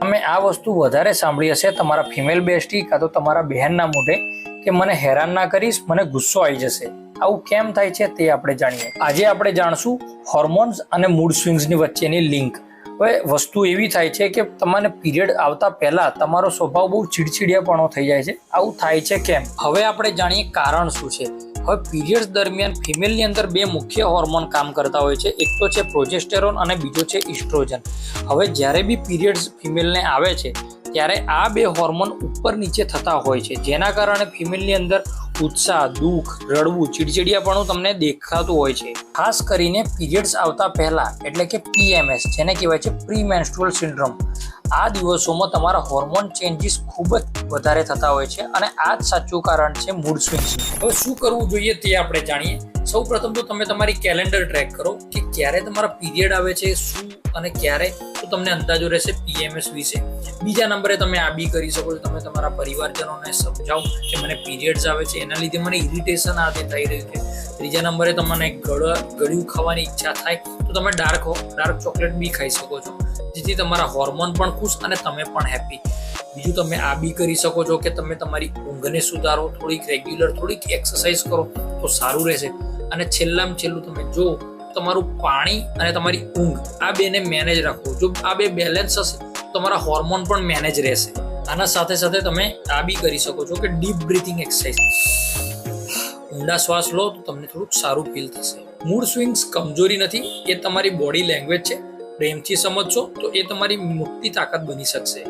તમે આ વસ્તુ વધારે સાંભળી હશે, તમારા ફિમેલ બેસ્ટી કાં તો તમારા બહેનના મોઢે, કે મને હેરાન ના કરીશ, મને ગુસ્સો આવી જશે. આવું કેમ થાય છે તે આપણે જાણીએ. આજે આપણે જાણશું હોર્મોન્સ અને મૂડ સ્વિંગ્સની વચ્ચેની લિંક હવે વસ્તુ એવી થાય છે કે તમને પીરિયડ આવતા પહેલા તમારો સ્વભાવ બહુ ચીડચીડિયાપણો થઈ જાય છે. આવું થાય છે કેમ? હવે આપણે જાણીએ કારણ શું છે. હવે પીરિયડ્સ દરમિયાન ફિમેલની અંદર બે મુખ્ય હોર્મોન કામ કરતા હોય છે. એક તો છે પ્રોજેસ્ટેરોન અને બીજો છે ઇસ્ટ્રોજન હવે જ્યારે બી પીરિયડ્સ ફિમેલને આવે છે, ત્યારે આ બે હોર્મોન ઉપર નીચે થતા હોય છે. જેના કારણે ફિમેલની અંદર ઉત્સાહ, દુઃખ, રડવું, ચીડચીડિયાપણું તમને દેખાતું હોય છે. ખાસ કરીને પીરિયડ્સ આવતા પહેલાં, એટલે કે પીએમએસ જેને કહેવાય છે પ્રી મેન્સ્ટ્રુઅલ સિન્ડ્રોમ આ દિવસોમાં તમારા હોર્મોન ચેન્જીસ ખૂબ જ વધારે થતા હોય છે અને આ જ સાચું કારણ છે મૂડ સ્વિંગ્સ હવે શું કરવું જોઈએ તે આપણે જાણીએ. સૌ પ્રથમ તો તમે તમારી કેલેન્ડર ટ્રેક કરો કે ક્યારે તમારા પીરિયડ આવે છે, શું અને ક્યારે. તો તમને અંદાજો રહેશે પીએમએસ વિશે. બીજા નંબરે તમે આ બી કરી શકો છો. તમે તમારા પરિવારજનોને સમજાવો કે મને પીરિયડ્સ આવે છે. એના લીધે મને ઇરિટેશન આ થઈ રહ્યું છે. ત્રીજા નંબરે તમને ગળ, ગળ્યું ખાવાની ઈચ્છા થાય તો તમે ડાર્ક ડાર્ક ચોકલેટ બી ખાઈ શકો છો. જેથી તમારા હોર્મોન પણ ખુશ અને તમે પણ હેપી બીજું તમે આ બી કરી શકો છો કે તમે તમારી ઊંઘને સુધારો, થોડીક રેગ્યુલર થોડીક એક્સરસાઇઝ કરો તો સારું રહેશે. અને છેલ્લામાં છેલ્લું તમે જો તમારું પાણી અને તમારી ઊંઘ આ બેને મેનેજ રાખો. જો આ બે બેલેન્સ હશે, તમારા હોર્મોન પણ મેનેજ રહેશે. આના સાથે સાથે તમે આ બી કરી શકો છો કે ડીપ બ્રીથિંગ એક્સરસાઇઝ ઊંડા શ્વાસ લો તો તમને થોડુંક સારું ફીલ થશે. મૂડ સ્વિંગ્સ કમજોરી નથી, એ તમારી બોડી લેંગ્વેજ છે. પ્રેમથી સમજશો તો એ તમારી મોટી તાકાત બની શકશે.